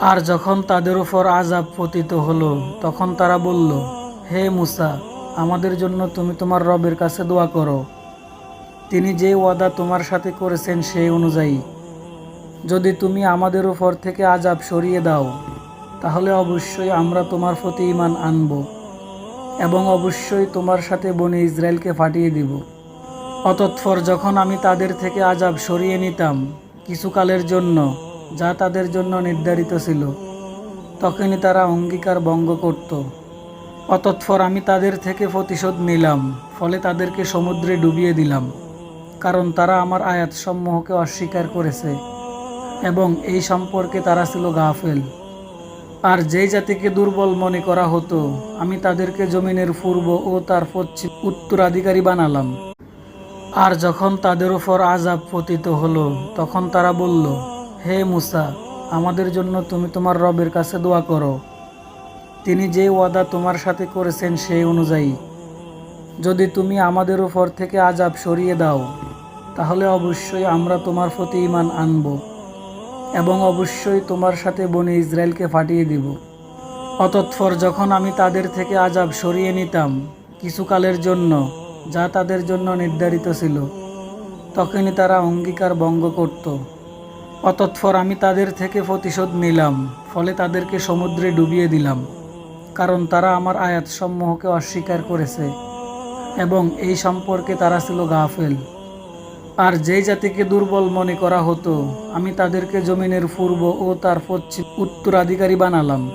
আর যখন তাদের উপর আজাব পতিত হলো, তখন তারা বলল, হে মুসা, আমাদের জন্য তুমি তোমার রবের কাছে দোয়া করো। তিনি যে ওয়াদা তোমার সাথে করেছেন সেই অনুযায়ী। যদি তুমি আমাদের উপর থেকে আজাব সরিয়ে দাও, তাহলে অবশ্যই আমরা তোমার প্রতি ইমান আনব এবং অবশ্যই তোমার সাথে বনে ইসরায়েলকে ফাটিয়ে দিব। অতৎপর যখন আমি তাদের থেকে আজাব সরিয়ে নিতাম, কিছুকালের জন্য যা তাদের জন্য নির্ধারিত ছিল। তখনই তারা অঙ্গীকার ভঙ্গ করত। অতৎপর আমি তাদের থেকে প্রতিশোধ নিলাম, ফলে তাদেরকে সমুদ্রে ডুবিয়ে দিলাম, কারণ তারা আমার আয়াতসমূহকে অস্বীকার করেছে এবং এই সম্পর্কে তারা ছিল গাফেল। আর যেই জাতিকে দুর্বল মনে করা হতো, আমি তাদেরকে জমিনের পূর্ব ও তার পশ্চিম উত্তরাধিকারী বানালাম। আর যখন তাদের উপর আজাব পতিত হলো, তখন তারা বলল হে মুসা, আমাদের জন্য তুমি তোমার রবের কাছে দোয়া করো। তিনি যে ওয়াদা তোমার সাথে করেছেন সেই অনুযায়ী। যদি তুমি আমাদের উপর থেকে আজাব সরিয়ে দাও, তাহলে অবশ্যই আমরা তোমার প্রতি ইমান আনব এবং অবশ্যই তোমার সাথে বনে ইসরায়েলকে ফাটিয়ে দিব। অতৎপর যখন আমি তাদের থেকে আজাব সরিয়ে নিতাম কিছুকালের জন্য, যা তাদের জন্য নির্ধারিত ছিল, তখনই তারা অঙ্গীকার ভঙ্গ করত। অতৎপর আমি তাদের থেকে প্রতিশোধ নিলাম, ফলে তাদেরকে সমুদ্রে ডুবিয়ে দিলাম, কারণ তারা আমার আয়াতসমূহকে অস্বীকার করেছে এবং এই সম্পর্কে তারা ছিল গাফেল। আর যেই জাতিকে দুর্বল মনে করা হতো, আমি তাদেরকে জমিনের পূর্ব ও তার পশ্চিম উত্তরাধিকারী বানালাম।